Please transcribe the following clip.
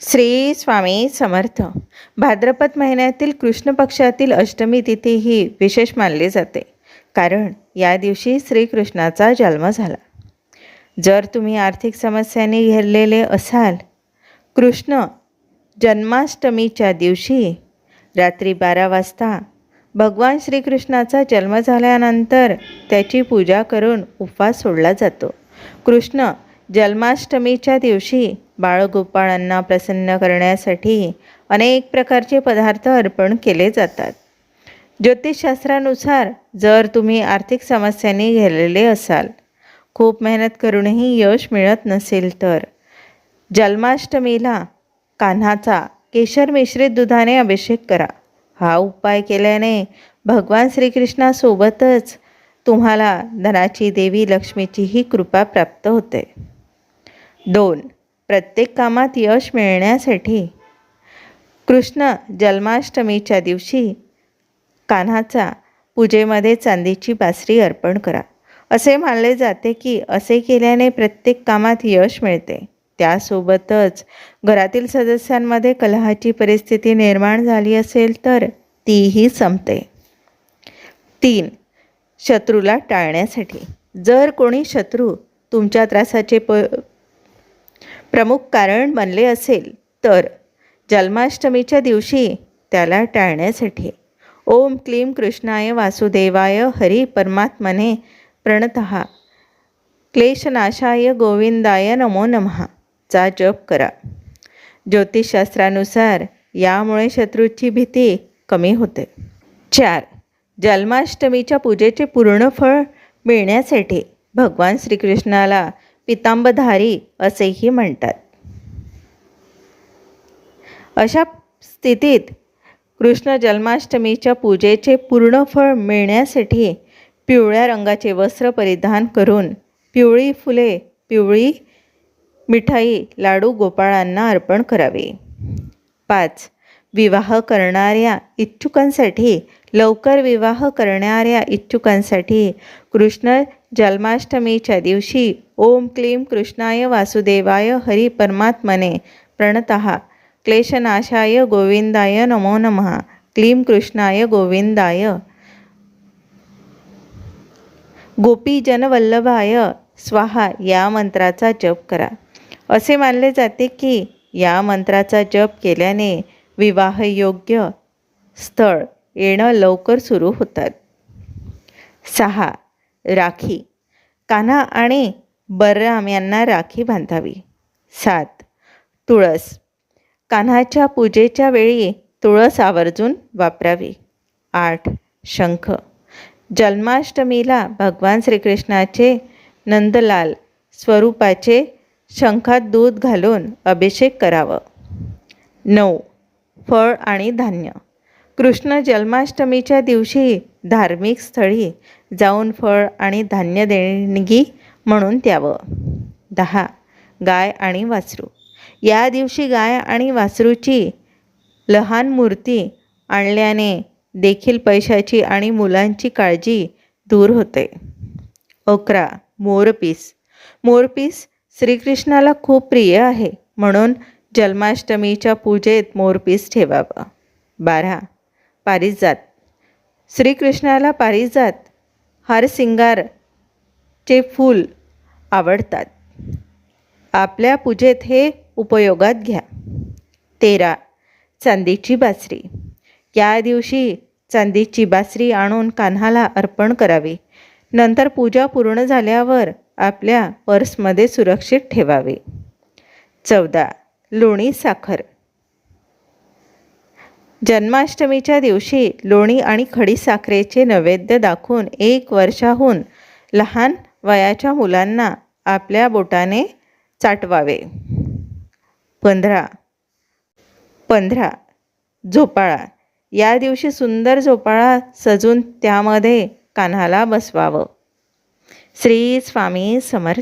श्री स्वामी समर्थ. भाद्रपद महिन्यातील कृष्ण पक्षातील अष्टमी तिथी ही विशेष मानली जाते. कारण या दिवशी श्रीकृष्णाचा जन्म झाला. जर तुम्ही आर्थिक समस्यांनी घेरलेले असाल कृष्ण जन्माष्टमीच्या दिवशी रात्री बारा वाजता भगवान श्रीकृष्णाचा जन्म झाल्यानंतर त्याची पूजा करून उपवास सोडला जातो. कृष्ण जन्माष्टमीच्या दिवशी बाळगोपाळांना प्रसन्न करण्यासाठी अनेक प्रकारचे पदार्थ अर्पण केले जातात. ज्योतिषशास्त्रानुसार जर तुम्ही आर्थिक समस्यांनी घेरलेले असाल खूप मेहनत करूनही यश मिळत नसेल तर जन्माष्टमीला कान्हाचा केशर मिश्रित दुधाने अभिषेक करा. हा उपाय केल्याने भगवान श्रीकृष्णासोबतच तुम्हाला धनाची देवी लक्ष्मीचीही कृपा प्राप्त होते. दोन प्रत्येक कामात यश मिळण्यासाठी. कृष्ण जन्माष्टमीच्या दिवशी कान्हाचा पूजेमध्ये चांदीची बासरी अर्पण करा. असे मानले जाते की असे केल्याने प्रत्येक कामात यश मिळते. त्यासोबतच घरातील सदस्यांमध्ये कलहाची परिस्थिती निर्माण झाली असेल तर तीही संपते. तीन शत्रूला टाळण्यासाठी. जर कोणी शत्रू तुमच्या त्रासाचे प प्रमुख कारण बनले असेल तर जन्माष्टमीच्या दिवशी त्याला टाळण्यासाठी. ओम क्लीम कृष्णाय वासुदेवाय हरी परमात्मने प्रणत. क्लेशनाशाय गोविंदाय नमो नमः. चा जप करा. ज्योतिषशास्त्रानुसार यामुळे शत्रूची भीती कमी होते. चार. जन्माष्टमीच्या पूजेचे पूर्ण फळ मिळण्यासाठी भगवान श्रीकृष्णाला पितांबधारी असेही म्हणतात. अशा स्थितीत कृष्ण जन्माष्टमीच्या पूजेचे पूर्ण फळ मिळण्यासाठी पिवळ्या रंगाचे वस्त्र परिधान करून पिवळी फुले पिवळी मिठाई लाडू गोपाळांना अर्पण करावे. पाच विवाह करणाऱ्या इच्छुकांसाठी लवकर विवाह करणाऱ्या इच्छुकांसाठी कृष्ण जन्माष्टमीच्या दिवशी ओम क्लीम कृष्णाय वासुदेवाय हरी परमात्मने प्रणत. क्लेशनाशाय गोविंदाय नमो नमः. क्लीम कृष्णाय गोविंदाय. गोपीजनवल्लभाय स्वाहा या मंत्राचा जप करा. असे मानले जाते की या मंत्राचा जप केल्याने विवाहयोग्य स्थळ येणं लवकर सुरू होतात. सहा राखी. कान्हा आणि बलराम यांना राखी बांधावी. सात. तुळस. कान्हाच्या पूजेच्या वेळी तुळस आवर्जून वापरावी. आठ. शंख. जन्माष्टमीला भगवान श्रीकृष्णाचे नंदलाल स्वरूपाचे शंखात दूध घालून अभिषेक करावं. नऊ. फळ आणि धान्य. कृष्ण जन्माष्टमीच्या दिवशी धार्मिक स्थळी जाऊन फळ आणि धान्य देणगी म्हणून द्यावं. दहा. गाय आणि वासरू. या दिवशी गाय आणि वासरूची लहान मूर्ती आणल्याने देखील पैशाची आणि मुलांची काळजी दूर होते. अकरा. मोरपीस. मोरपीस श्रीकृष्णाला खूप प्रिय आहे म्हणून जन्माष्टमीच्या पूजेत मोरपीस ठेवावं. बारा. पारिजात श्रीकृष्णाला पारिजात हारसिंगारचे फूल आवडतात. आपल्या पूजेत हे उपयोगात घ्या. तेरा. चांदीची बासरी. या दिवशी चांदीची बासरी आणून कान्हाला अर्पण करावी. नंतर पूजा पूर्ण झाल्यावर आपल्या पर्समध्ये सुरक्षित ठेवावे. चौदा. लोणी साखर. जन्माष्टमीच्या दिवशी लोणी आणि खडी साखरेचे नैवेद्य दाखवून एक वर्षाहून लहान वयाच्या मुलांना आपल्या बोटाने चाटवावे. पंधरा. पंधरा. झोपाळा. या दिवशी सुंदर झोपाळा सजून त्यामध्ये कान्हाला बसवावं. श्री स्वामी समर्थ